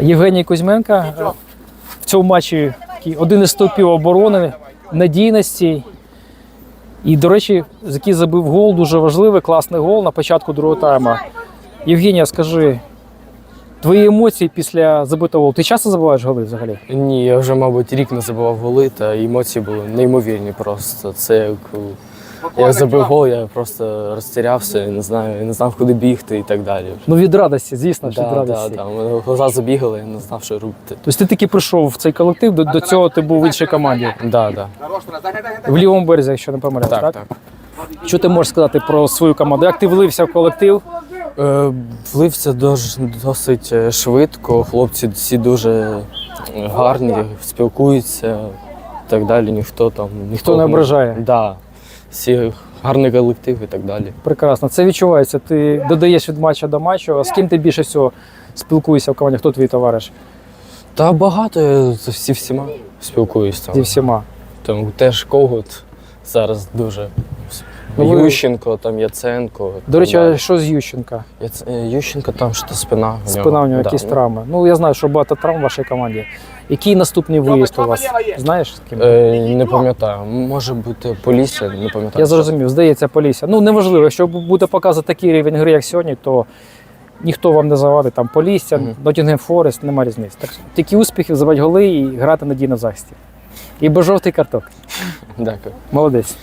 Євгеній Кузьменко е, в цьому матчі один із стовпів оборони, надійності. І, до речі, який забив гол, дуже важливий, класний гол на початку другого тайму. Євгенія, скажи, твої емоції після забитого голу. Ти часто забуваєш голи взагалі? Ні, я вже, мабуть, рік не забував голи, та емоції були неймовірні просто. Це як я забив гол, я просто розтірявся, не знаю, не знав, куди бігти і так далі. Ну, від радості, звісно, ж, від Да, да, радості. да. У мене глаза забігали, я не знав, що робити. Тобто ти таки прийшов в цей колектив, до, до цього ти був в іншій команді. Да, да. В лівому березі, якщо не помиляюсь, так? Так, так. Що ти можеш сказати про свою команду? Як ти влився в колектив? Е, Влився дож, досить е, швидко. Хлопці всі дуже гарні, спілкуються і так далі. Ніхто там ніхто не ображає? Да. Всі гарний колектив і так далі. Прекрасно. Це відчувається. Ти додаєш від матча до матчу. А з ким ти більше всього спілкуєшся в команді? Хто твій товариш? Та багато я з всі всіма спілкуюся. Зі всіма. Тому теж когут зараз дуже. Ну, ви- Ющенко, там Яценко. До речі, там, а що з Ющенка? Яц... е, Ющенко там що спина. в Спина у нього Да, якісь ну, травми. Ну я знаю, що багато травм в вашій команді. Який наступний виїзд у вас? Знаєш з ким? Е, не пам'ятаю. Може бути Полісся, не пам'ятаю. Я зрозумів, здається, Полісся. Ну неважливо, якщо буде показувати такий рівень гри, як сьогодні, то ніхто вам не завадить. Там Полісся, Мгм. Ноттінгем Форест, нема різниці. Так, що тільки успіхів, забити голи і грати надійно в захисті. І без жовтий карток. Дякую. Молодець.